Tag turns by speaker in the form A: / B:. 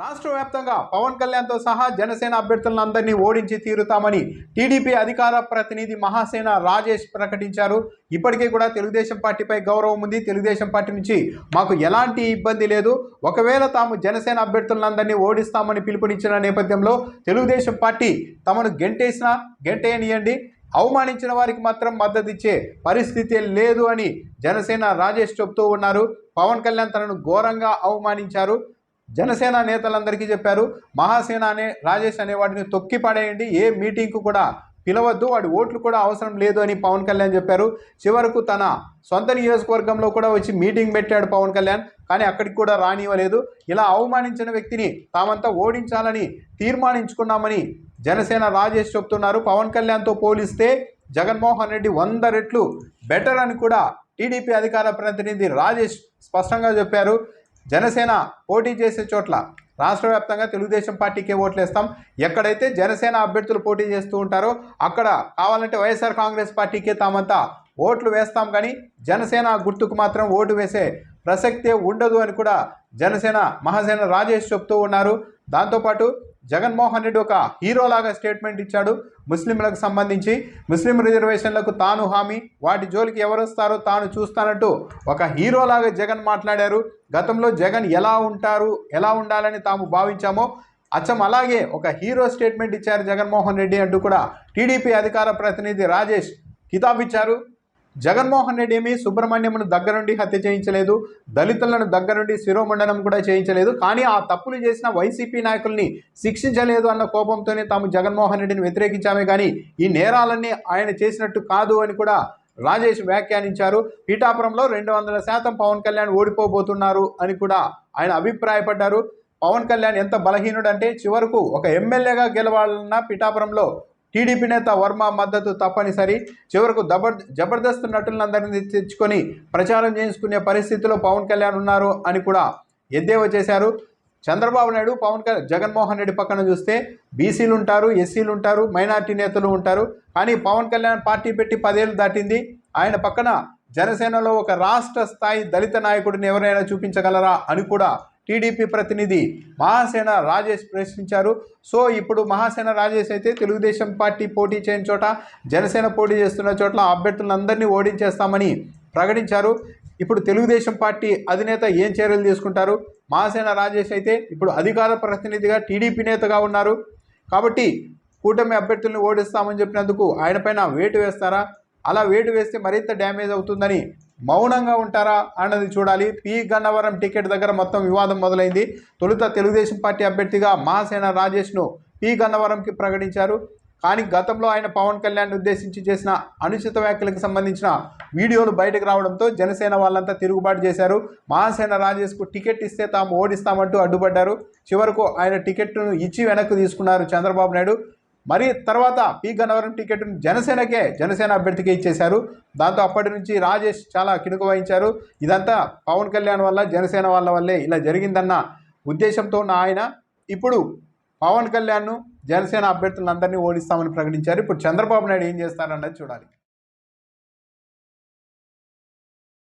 A: రాష్ట్ర వ్యాప్తంగా పవన్ కళ్యాణ్తో సహా జనసేన అభ్యర్థులను అందరినీ ఓడించి తీరుతామని టీడీపీ అధికార ప్రతినిధి మహాసేన రాజేష్ ప్రకటించారు. ఇప్పటికీ కూడా తెలుగుదేశం పార్టీపై గౌరవం ఉంది. తెలుగుదేశం పార్టీ నుంచి మాకు ఎలాంటి ఇబ్బంది లేదు. ఒకవేళ తాము జనసేన అభ్యర్థులందరినీ ఓడిస్తామని పిలుపునిచ్చిన నేపథ్యంలో తెలుగుదేశం పార్టీ తమను గెంటేసినా గెంటేయనియండి. అవమానించిన వారికి మాత్రం మద్దతు ఇచ్చే పరిస్థితి లేదు అని జనసేన రాజేష్ చెప్తూ ఉన్నారు. పవన్ కళ్యాణ్ తనను ఘోరంగా అవమానించారు. జనసేన నేతలందరికీ చెప్పారు మహాసేన అనే రాజేష్ అనే వాటిని తొక్కి పడేయండి ఏ మీటింగ్కు కూడా పిలవద్దు వాడి ఓట్లు కూడా అవసరం లేదు అని పవన్ కళ్యాణ్ చెప్పారు. చివరకు తన సొంత నియోజకవర్గంలో కూడా వచ్చి మీటింగ్ పెట్టాడు పవన్ కళ్యాణ్ కానీ అక్కడికి కూడా రానివ్వలేదు. ఇలా అవమానించిన వ్యక్తిని తామంతా ఓడించాలని తీర్మానించుకున్నామని జనసేన రాజేష్ చెప్తున్నారు. పవన్ కళ్యాణ్తో పోలిస్తే జగన్మోహన్ రెడ్డి వంద రెట్లు బెటర్ అని కూడా టీడీపీ అధికార ప్రతినిధి రాజేష్ స్పష్టంగా చెప్పారు. జనసేన పోటీ చేసే చోట్ల రాష్ట్ర వ్యాప్తంగా తెలుగుదేశం పార్టీకే ఓట్లు వేస్తాం ఎక్కడైతే జనసేన అభ్యర్థులు పోటీ చేస్తూ ఉంటారో అక్కడ కావాలంటే వైఎస్ఆర్ కాంగ్రెస్ పార్టీకే తామంతా ఓట్లు వేస్తాం. కానీ జనసేన గుర్తుకు మాత్రం ఓటు వేసే ప్రసక్తే ఉండదు అని కూడా జనసేన మహాసేన రాజేష్ చెప్తూ ఉన్నారు. దాంతోపాటు జగన్మోహన్ రెడ్డి ఒక హీరోలాగా స్టేట్మెంట్ ఇచ్చాడు. ముస్లింలకు సంబంధించి ముస్లిం రిజర్వేషన్లకు తాను హామీ వాటి జోలికి ఎవరు వస్తారో తాను చూస్తానంటూ ఒక హీరోలాగా జగన్ మాట్లాడారు. గతంలో జగన్ ఎలా ఉంటారు ఎలా ఉండాలని తాము భావించామో అచ్చం అలాగే ఒక హీరో స్టేట్మెంట్ ఇచ్చారు జగన్మోహన్ రెడ్డి అంటూ కూడా టీడీపీ అధికార ప్రతినిధి రాజేష్ కితాబిచ్చారు. జగన్మోహన్ రెడ్డి ఏమి సుబ్రహ్మణ్యంను దగ్గరుండి హత్య చేయించలేదు దళితులను దగ్గరుండి శిరోమండనం కూడా చేయించలేదు కానీ ఆ తప్పులు చేసిన వైసీపీ నాయకుల్ని శిక్షించలేదు అన్న కోపంతోనే తాము జగన్మోహన్ రెడ్డిని వ్యతిరేకించామే కానీ ఈ నేరాలన్నీ ఆయన చేసినట్టు కాదు అని కూడా రాజేష్ వ్యాఖ్యానించారు. పీఠాపురంలో రెండు వందల శాతం పవన్ కళ్యాణ్ ఓడిపోబోతున్నారు అని కూడా ఆయన అభిప్రాయపడ్డారు. పవన్ కళ్యాణ్ ఎంత బలహీనుడంటే చివరకు ఒక ఎమ్మెల్యేగా గెలవాలన్న పిఠాపురంలో టీడీపీ నేత వర్మ మద్దతు తప్పనిసరి. చివరకు జబర్ జబర్దస్త్ నటులందరినీ తెచ్చుకొని ప్రచారం చేయించుకునే పరిస్థితిలో పవన్ కళ్యాణ్ ఉన్నారు అని కూడా ఎద్దేవా చేశారు. చంద్రబాబు నాయుడు పవన్ కళ్యాణ్ జగన్మోహన్ రెడ్డి పక్కన చూస్తే బీసీలు ఉంటారు ఎస్సీలు ఉంటారు మైనార్టీ నేతలు ఉంటారు. కానీ పవన్ కళ్యాణ్ పార్టీ పెట్టి పదేళ్ళు దాటింది. ఆయన పక్కన జనసేనలో ఒక రాష్ట్ర స్థాయి దళిత నాయకుడిని ఎవరైనా చూపించగలరా అని కూడా టీడీపీ ప్రతినిధి మహాసేన రాజేష్ ప్రశ్నించారు. సో ఇప్పుడు మహాసేన రాజేష్ అయితే తెలుగుదేశం పార్టీ పోటీ చేయని చోట జనసేన పోటీ చేస్తున్న చోట్ల అభ్యర్థులందరినీ ఓడించేస్తామని ప్రకటించారు. ఇప్పుడు తెలుగుదేశం పార్టీ అధినేత ఏం చర్యలు తీసుకుంటారు? మహాసేన రాజేష్ అయితే ఇప్పుడు అధికార ప్రతినిధిగా టీడీపీ నేతగా ఉన్నారు. కాబట్టి కూటమి అభ్యర్థులను ఓడిస్తామని చెప్పినందుకు ఆయనపైన వేటు వేస్తారా? అలా వేటు వేస్తే మరింత డ్యామేజ్ అవుతుందని మౌనంగా ఉంటారా అన్నది చూడాలి. పి. గన్నవరం టికెట్ దగ్గర మొత్తం వివాదం మొదలైంది. తొలుత తెలుగుదేశం పార్టీ అభ్యర్థిగా మహాసేన రాజేష్ను పి. గన్నవరంకి ప్రకటించారు. కానీ గతంలో ఆయన పవన్ కళ్యాణ్ ఉద్దేశించి చేసిన అనుచిత వ్యాఖ్యలకు సంబంధించిన వీడియోలు బయటకు రావడంతో జనసేన వాళ్ళంతా తిరుగుబాటు చేశారు. మహాసేన రాజేష్కు టికెట్ ఇస్తే తాము ఓడిస్తామంటూ అడ్డుపడ్డారు. చివరకు ఆయన టికెట్ను ఇచ్చి వెనక్కు తీసుకున్నారు చంద్రబాబు నాయుడు. మరి తర్వాత పి గన్నవరం టికెట్ను జనసేనకే జనసేన అభ్యర్థికి ఇచ్చేశారు. దాంతో అప్పటి నుంచి రాజేష్ చాలా కినుక వహించారు ఇదంతా పవన్ కళ్యాణ్ వల్ల జనసేన వాళ్ళ వల్లే ఇలా జరిగిందన్న ఉద్దేశంతో ఉన్న ఆయన ఇప్పుడు పవన్ కళ్యాణ్ను జనసేన అభ్యర్థులందరినీ ఓడిస్తామని ప్రకటించారు. ఇప్పుడు చంద్రబాబు నాయుడు ఏం చేస్తారన్నది చూడాలి.